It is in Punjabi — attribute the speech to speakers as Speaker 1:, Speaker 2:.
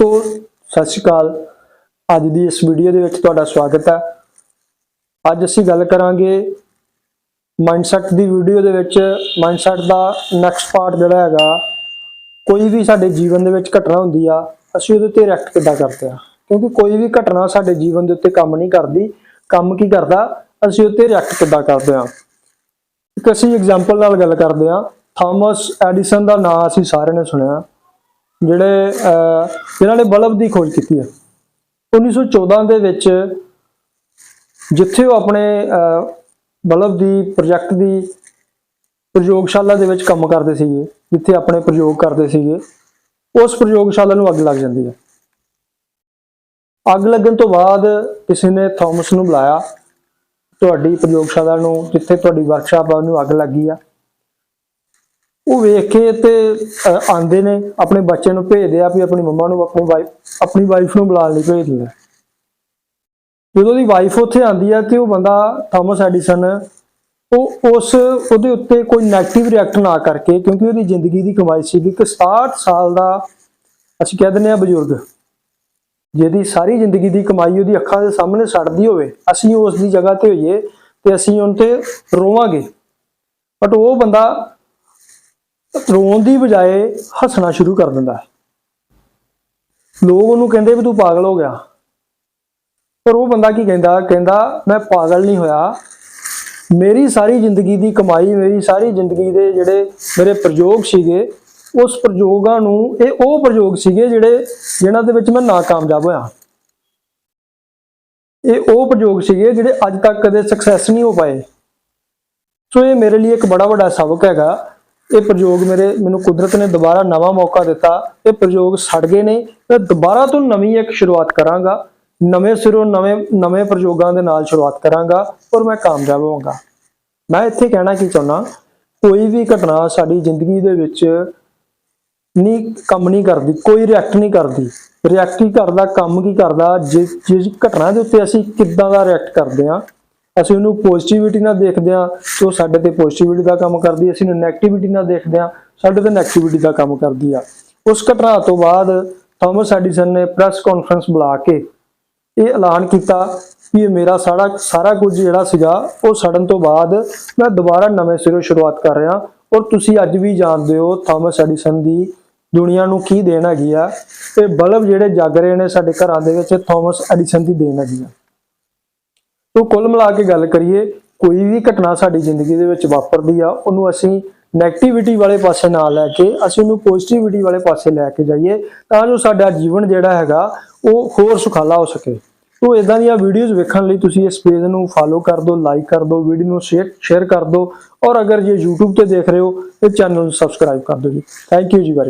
Speaker 1: ਦੋਸਤੋ, ਸਤਿ ਸ਼੍ਰੀ ਅਕਾਲ। ਅੱਜ ਦੀ ਇਸ ਵੀਡੀਓ ਦੇ ਵਿੱਚ ਤੁਹਾਡਾ ਸਵਾਗਤ ਹੈ। ਅੱਜ ਅਸੀਂ ਗੱਲ ਕਰਾਂਗੇ ਮਾਈਂਡਸੈਟ ਦੀ ਵੀਡੀਓ ਦੇ ਵਿੱਚ। ਮਾਈਂਡਸੈਟ ਦਾ ਨੈਕਸਟ ਪਾਰਟ ਜਿਹੜਾ ਹੈਗਾ, ਕੋਈ ਵੀ ਸਾਡੇ ਜੀਵਨ ਦੇ ਵਿੱਚ ਘਟਨਾ ਹੁੰਦੀ ਆ, ਅਸੀਂ ਉਹਦੇ ਤੇ ਰਿਐਕਟ ਕਿੱਦਾਂ ਕਰਦੇ ਆ? ਕਿਉਂਕਿ ਕੋਈ ਵੀ ਘਟਨਾ ਸਾਡੇ ਜੀਵਨ ਦੇ ਉੱਤੇ ਕੰਮ ਨਹੀਂ ਕਰਦੀ, ਕੰਮ ਕੀ ਕਰਦਾ? ਅਸੀਂ ਉੱਤੇ ਰਿਐਕਟ ਕਿੱਦਾਂ ਕਰਦੇ ਆ? ਇੱਕ ਅਸੀਂ ਐਗਜ਼ਾਮਪਲ ਨਾਲ ਗੱਲ ਕਰਦੇ ਆ। ਥਾਮਸ ਐਡੀਸਨ ਦਾ ਨਾਮ ਅਸੀਂ ਸਾਰਿਆਂ ਨੇ ਸੁਣਿਆ। ਜਿਹੜੇ ਜਿਨ੍ਹਾਂ ਨੇ ਬਲਬ ਦੀ ਖੋਜ ਕੀਤੀ ਹੈ। 1914 ਦੇ ਵਿੱਚ ਜਿੱਥੇ ਉਹ ਆਪਣੇ ਅਹ, ਬਲਬ ਦੀ ਪ੍ਰੋਜੈਕਟ ਦੀ ਪ੍ਰਯੋਗਸ਼ਾਲਾ ਦੇ ਵਿੱਚ ਕੰਮ ਕਰਦੇ ਸੀਗੇ ਜਿੱਥੇ ਆਪਣੇ ਪ੍ਰਯੋਗ ਕਰਦੇ ਸੀਗੇ ਉਸ ਪ੍ਰਯੋਗਸ਼ਾਲਾ ਨੂੰ ਅੱਗ ਲੱਗ ਜਾਂਦੀ ਹੈ। ਅੱਗ ਲੱਗਣ ਤੋਂ ਬਾਅਦ ਕਿਸੇ ਨੇ ਥਾਮਸ ਨੂੰ ਬੁਲਾਇਆ ਤੁਹਾਡੀ ਪ੍ਰਯੋਗਸ਼ਾਲਾ ਨੂੰ ਜਿੱਥੇ ਤੁਹਾਡੀ ਵਰਕਸ਼ਾਪ ਆ ਉਹਨੂੰ ਅੱਗ ਲੱਗੀ ਆ। ਉਹ ਵੇਖ ਕੇ ਤੇ ਅਹ, ਆਂਦੇ ਨੇ ਆਪਣੇ ਬੱਚੇ ਨੂੰ ਭੇਜਦੇ ਆ ਵੀ ਆਪਣੀ ਮੰਮਾ ਨੂੰ ਆਪਣੀ ਵਾਈਫ ਆਪਣੀ ਵਾਈਫ ਨੂੰ ਬੁਲਾਉਣ ਲਈ ਭੇਜ ਦਿੰਦੇ ਜਦੋਂ ਦੀ ਵਾਈਫ ਉੱਥੇ ਆਂਦੀ ਆ ਤੇ ਉਹ ਬੰਦਾ ਥਾਮਸ ਐਡੀਸਨ ਉਹ ਉਸ ਉਹਦੇ ਉੱਤੇ ਕੋਈ 네ਗੇਟਿਵ ਰਿਐਕਟ ਨਾ ਕਰਕੇ ਕਿਉਂਕਿ ਉਹਦੀ ਜ਼ਿੰਦਗੀ ਦੀ ਕਮਾਈ ਸੀ ਕਿ 67 ਸਾਲ ਦਾ ਅਸੀਂ ਕਹਿ ਦਿੰਦੇ ਆ ਬਜ਼ੁਰਗ ਜਿਹਦੀ ਸਾਰੀ ਜ਼ਿੰਦਗੀ ਦੀ ਕਮਾਈ ਉਹਦੀ ਅੱਖਾਂ ਦੇ ਸਾਹਮਣੇ ਸੜਦੀ ਹੋਵੇ ਅਸੀਂ ਉਸ ਦੀ ਜਗ੍ਹਾ ਤੇ ਹੋਈਏ ਤੇ ਅਸੀਂ ਉਹਨਾਂ ਤੇ ਰੋਵਾਂਗੇ। ਬਟ ਉਹ ਬੰਦਾ ਰੋਣ ਦੀ ਬਜਾਏ ਹੱਸਣਾ ਸ਼ੁਰੂ ਕਰ ਦਿੰਦਾ ਹੈ। ਲੋਕ ਉਹਨੂੰ ਕਹਿੰਦੇ ਵੀ ਤੂੰ ਪਾਗਲ ਹੋ ਗਿਆ। ਪਰ ਉਹ ਬੰਦਾ ਕੀ ਕਹਿੰਦਾ? ਕਹਿੰਦਾ, ਮੈਂ ਪਾਗਲ ਨਹੀਂ ਹੋਇਆ। ਮੇਰੀ ਸਾਰੀ ਜ਼ਿੰਦਗੀ ਦੀ ਕਮਾਈ, ਮੇਰੀ ਸਾਰੀ ਜ਼ਿੰਦਗੀ ਦੇ ਜਿਹੜੇ ਮੇਰੇ ਪ੍ਰਯੋਗ ਸੀਗੇ, ਉਸ ਪ੍ਰਯੋਗਾਂ ਨੂੰ, ਇਹ ਉਹ ਪ੍ਰਯੋਗ ਸੀਗੇ ਜਿਹੜੇ ਜਿਨ੍ਹਾਂ ਦੇ ਵਿੱਚ ਮੈਂ ਨਾਕਾਮਯਾਬ ਹੋਇਆ। ਇਹ ਉਹ ਪ੍ਰਯੋਗ ਸੀਗੇ ਜਿਹੜੇ ਅੱਜ ਤੱਕ ਕਦੇ ਸਕਸੈਸ ਨਹੀਂ ਹੋ ਪਾਏ। ਸੋ ਇਹ ਮੇਰੇ ਲਈ ਇੱਕ ਬੜਾ ਵੱਡਾ ਸਬਕ ਹੈਗਾ। ਇਹ ਪ੍ਰਯੋਗ ਮੇਰੇ, ਮੈਨੂੰ ਕੁਦਰਤ ਨੇ ਦੁਬਾਰਾ ਨਵਾਂ ਮੌਕਾ ਦਿੱਤਾ। ਇਹ ਪ੍ਰਯੋਗ ਸੜ ਗਏ ਨੇ। ਮੈਂ ਦੁਬਾਰਾ ਤੋਂ ਨਵੀਂ ਇੱਕ ਸ਼ੁਰੂਆਤ ਕਰਾਂਗਾ। ਨਵੇਂ ਸਿਰੋਂ ਨਵੇਂ ਨਵੇਂ ਪ੍ਰਯੋਗਾਂ ਦੇ ਨਾਲ ਸ਼ੁਰੂਆਤ ਕਰਾਂਗਾ ਔਰ ਮੈਂ ਕਾਮਯਾਬ ਹੋਵਾਂਗਾ। ਮੈਂ ਇੱਥੇ ਕਹਿਣਾ ਕੀ ਚਾਹੁੰਦਾ, ਕੋਈ ਵੀ ਘਟਨਾ ਸਾਡੀ ਜ਼ਿੰਦਗੀ ਦੇ ਵਿੱਚ ਨਹੀਂ ਕੰਮ ਨਹੀਂ ਕਰਦੀ, ਕੋਈ ਰਿਐਕਟ ਨਹੀਂ ਕਰਦੀ। ਰਿਐਕਟ ਹੀ ਕਰਦਾ, ਕੰਮ ਕੀ ਕਰਦਾ, ਜਿਸ ਜਿਸ ਘਟਨਾ ਦੇ ਉੱਤੇ ਅਸੀਂ ਕਿੱਦਾਂ ਦਾ ਰਿਐਕਟ ਕਰਦੇ ਆ ਅਸੀਂ ਉਹਨੂੰ ਪੋਜ਼ਿਟਿਵਿਟੀ ਨਾਲ ਦੇਖਦੇ ਆ ਤੇ ਉਹ ਸਾਡੇ ਤੇ ਪੋਜ਼ਿਟਿਵਿਟੀ ਦਾ ਕੰਮ ਕਰਦੀ ਹੈ। ਅਸੀਂ ਉਹਨੂੰ ਨੈਗੇਟਿਵਿਟੀ ਨਾਲ ਦੇਖਦੇ ਆ ਸਾਡੇ ਤੇ ਨੈਗੇਟਿਵਿਟੀ ਦਾ ਕੰਮ ਕਰਦੀ ਆ। ਉਸ ਘਟਨਾ ਤੋਂ ਬਾਅਦ ਥਾਮਸ ਐਡੀਸਨ ਨੇ ਪ੍ਰੈਸ ਕਾਨਫਰੰਸ ਬੁਲਾ ਕੇ ਇਹ ਐਲਾਨ ਕੀਤਾ ਕਿ ਇਹ ਮੇਰਾ ਸਾਰਾ ਸਾਰਾ ਕੁਝ ਜਿਹੜਾ ਸੀਗਾ, ਉਹ ਸੜਨ ਤੋਂ ਬਾਅਦ ਮੈਂ ਦੁਬਾਰਾ ਨਵੇਂ ਸਿਰੋਂ ਸ਼ੁਰੂਆਤ ਕਰ ਰਿਹਾ। ਔਰ ਤੁਸੀਂ ਅੱਜ ਵੀ ਜਾਣਦੇ ਹੋ ਥਾਮਸ ਐਡੀਸਨ ਦੀ ਦੁਨੀਆ ਨੂੰ ਕੀ ਦੇਣ ਹੈਗੀ ਆ। ਤੇ ਬਲਬ ਜਿਹੜੇ ਜਗ ਰਹੇ ਨੇ ਸਾਡੇ ਘਰਾਂ ਦੇ ਵਿੱਚ ਥਾਮਸ ਐਡੀਸਨ ਦੀ ਦੇਣ ਹੈਗੀ ਆ। ਤੋਂ ਕੁੱਲ ਮਿਲਾ ਕੇ ਗੱਲ ਕਰੀਏ, ਕੋਈ ਵੀ ਘਟਨਾ ਸਾਡੀ ਜ਼ਿੰਦਗੀ ਦੇ ਵਿੱਚ ਵਾਪਰਦੀ ਆ, ਉਹਨੂੰ ਅਸੀਂ ਨੈਗੇਟਿਵਿਟੀ ਵਾਲੇ ਪਾਸੇ ਨਾ ਲੈ ਕੇ, ਅਸੀਂ ਉਹਨੂੰ ਪੋਜ਼ਿਟਿਵਿਟੀ ਵਾਲੇ ਪਾਸੇ ਲੈ ਕੇ ਜਾਈਏ, ਤਾਂ ਜੋ ਸਾਡਾ ਜੀਵਨ ਜਿਹੜਾ ਹੈਗਾ, ਉਹ ਹੋਰ ਸੁਖਾਲਾ ਹੋ ਸਕੇ। ਤੋਂ ਇਦਾਂ ਦੀਆਂ ਵੀਡੀਓਜ਼ ਵੇਖਣ ਲਈ ਤੁਸੀਂ ਇਸ ਪੇਜ ਨੂੰ ਫਾਲੋ ਕਰ ਦਿਓ ਲਾਈਕ ਕਰ ਦਿਓ ਵੀਡੀਓ ਨੂੰ ਸ਼ੇਅਰ ਸ਼ੇਅਰ ਕਰ ਦਿਓ, ਔਰ ਅਗਰ ਜੇ YouTube ਤੇ ਦੇਖ ਰਹੇ ਹੋ, ਤੇ ਚੈਨਲ ਨੂੰ ਸਬਸਕ੍ਰਾਈਬ ਕਰ ਦਿਓ ਜੀ। ਥੈਂਕ ਯੂ ਜੀ ਵੈਰੀ